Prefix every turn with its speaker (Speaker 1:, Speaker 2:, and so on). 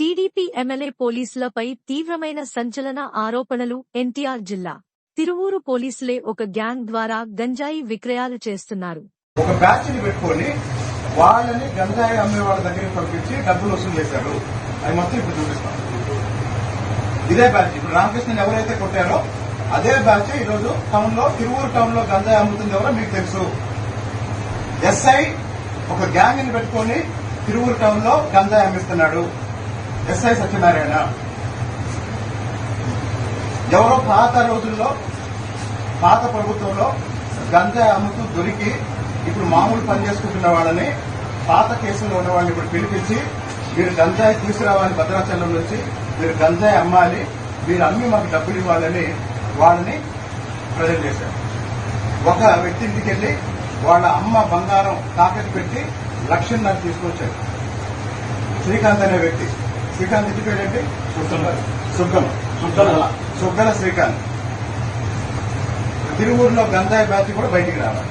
Speaker 1: TDP MLA పోలీసులపై తీవ్రమైన సంచలన ఆరోపణలు ఎన్టీఆర్ జిల్లా. తిరువూరు పోలీసులే ఒక గ్యాంగ్ ద్వారా గంజాయి విక్రయాలు చేస్తున్నారు.
Speaker 2: ఒక బ్యాచ్ని పెట్టుకొని వాళ్ళని గంజాయి అమ్మే వాళ్ళ దగ్గరికి పంపించి డబ్బులు వసూలు చేశారు. అది మొత్తం ఇప్పుడు చూపిస్తాం. ఇదే బ్యాచ్. ఇప్పుడు రామకృష్ణ ఎవరైతే కొట్టారో అదే బ్యాచ్ ఈరోజు టౌన్లో తిరువూరు టౌన్లో గంజాయి అమ్ముతుంది ఎవరో మీకు తెలుసు. ఎస్ఐ ఒక గ్యాంగ్ని పెట్టుకొని తిరువూరు టౌన్లో గంజాయి అమ్మిస్తున్నాడు. ఎస్ఐ సత్యనారాయణ. ఎవరో పాత రోజుల్లో పాత ప్రభుత్వంలో గంజాయి అమ్ముతూ దొరికి ఇప్పుడు మామూలు పని చేసుకుంటున్న వాళ్ళని పాత కేసులో ఉన్న వాళ్ళని ఇప్పుడు పిలిపించి మీరు గంజాయి తీసుకురావాలి భద్రాచలం నుంచి మీరు గంజాయి అమ్మాలి మీరు అమ్మి మాకు డబ్బులు ఇవ్వాలని వాళ్ళని ప్రజెంట్ చేశారు. ఒక వ్యక్తి ఇంటికి వెళ్ళి వాళ్ళ అమ్మ బంగారం తాకట్టు పెట్టి లక్షన్నర తీసుకొచ్చారు శ్రీకాంత్ అనే వ్యక్తి. శ్రీకాంత్ ఇంటి పేరేంటి సుగ్గం సుగ్గల సుగ్గల శ్రీకాంత్. తిరువూరులో గంజాయి బ్యాచ్ కూడా బయటికి రావాలి.